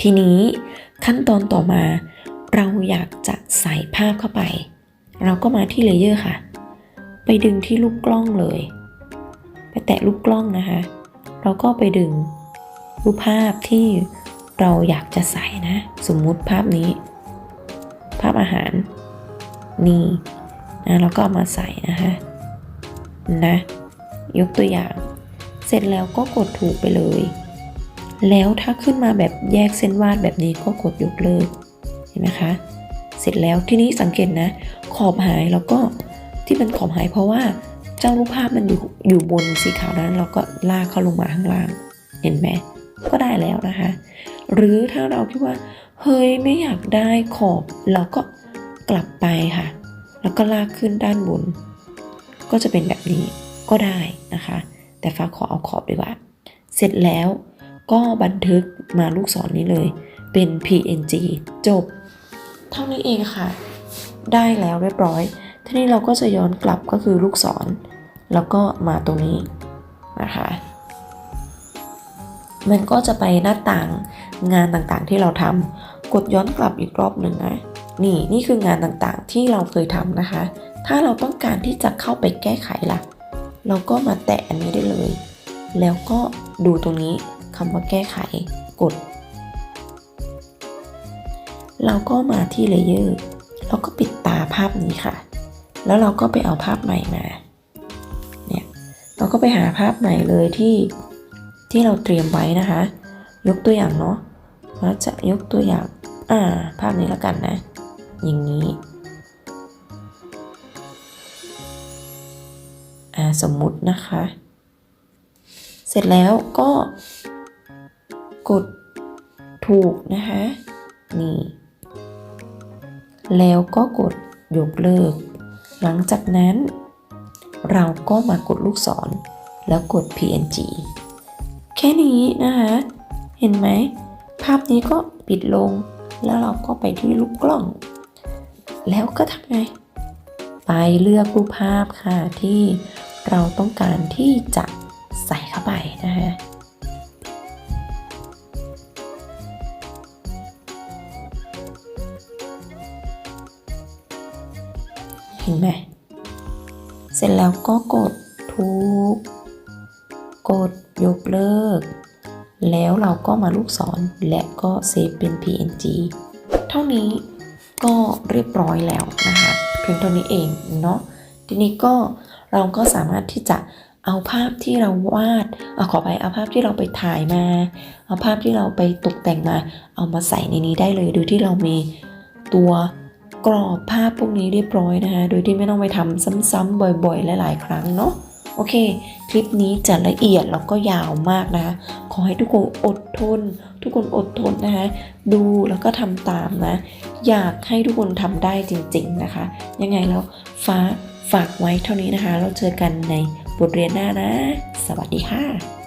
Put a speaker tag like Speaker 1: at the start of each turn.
Speaker 1: ทีนี้ขั้นตอนต่อมาเราอยากจะใส่ภาพเข้าไป เราก็มาที่เลเยอร์ค่ะ ไปดึงที่ลูกกล้องเลย ไปแตะลูกกล้องนะคะ เราก็ไปดึงรูปภาพที่เราอยากจะใส่นะ สมมุติภาพนี้ ภาพอาหาร นี่นะเราก็เอามาใส่นะคะนะ ยกตัวอย่าง เสร็จแล้วก็กดถูกไปเลย แล้วถ้าขึ้นมาแบบแยกเส้นวาดแบบนี้ก็กดยกเลิกเห็นไหมคะ เสร็จแล้วที่นี้สังเกตนะ ขอบหายแล้วก็ที่มันขอบหายเพราะว่าเจ้ารูปภาพมันอยู่อยู่บนสีขาวนั้น เราก็ลากเข้าลงมาข้างล่าง เห็นไหมก็ได้แล้วนะคะ หรือถ้าเราคิดว่า เฮ้ยไม่อยากได้ขอบ เราก็กลับไปค่ะ แล้วก็ลากขึ้นด้านบน ก็จะเป็นแบบนี้ก็ได้นะคะ แต่ฟ้าขอเอาขอบดีกว่า เสร็จแล้ว ก็บันทึกมาลูกศรนนี้เลย เป็น PNG จบ เท่านี้เองค่ะ ได้แล้วเรียบร้อย ทีนี้เราก็จะย้อนกลับก็คือลูกศร แล้วก็มาตรงนี้นะคะ มันก็จะไปหน้าต่างงานต่างๆที่เราทำกดย้อนกลับอีกรอบหนึ่งนะ นี่นี่คืองานต่างๆที่เราเคยทำนะคะ ถ้าเราต้องการที่จะเข้าไปแก้ไขล่ะ เราก็มาแตะอันนี้ได้เลย แล้วก็ดูตรงนี้ คำว่าแก้ไขกด เราก็มาที่เลเยอร์เราก็ปิดตาภาพนี้ค่ะ แล้วเราก็ไปเอาภาพใหม่มา เนี่ย เราก็ไปหาภาพใหม่เลยที่ที่เราเตรียมไว้นะคะ ยกตัวอย่างเนาะเราจะยกตัวอย่าง อ่า ภาพนี้แล้วกันนะ อย่างนี้ อ่า สมมุตินะคะ เสร็จแล้วก็ กดถูกนะคะนี่แล้วก็กดยกเลิก หลังจากนั้น เราก็มากดลูกศร แล้วกด PNG แค่นี้นะคะเห็นไหม ภาพนี้ก็ปิดลง แล้วเราก็ไปที่ลูกกล้อง แล้วก็ทำไง ไปเลือกรูปภาพค่ะที่เราต้องการที่จะใส่เข้าไปนะคะ เห็นไหมเสร็จแล้วก็กดทุก กดยกเลิก แล้วเราก็มาลูกศรและก็เซฟเป็น PNG เท่านี้ก็เรียบร้อยแล้วนะคะเพียงเท่านี้เองเนาะทีนี้ก็เราก็สามารถที่จะเอาภาพที่เราวาดเอาขอไปเอาภาพที่เราไปถ่ายมา เอาภาพที่เราไปตกแต่งมา เอามาใส่ในนี้ได้เลยโดยที่เรามีตัว กรอบภาพพวกนี้เรียบร้อยนะคะ โดยที่ไม่ต้องไปทำซ้ำๆบ่อยๆ หลายๆ ครั้งเนาะโอเค คลิปนี้จะละเอียดแล้วก็ยาวมากนะคะ ขอให้ทุกคนอดทน ทุกคนอดทนนะคะ ดูแล้วก็ทำตามนะ อยากให้ทุกคนทำได้จริง ๆนะคะ ยังไงแล้วฟ้าฝากไว้เท่านี้นะคะ เราเจอกันในบทเรียนหน้านะ สวัสดีค่ะ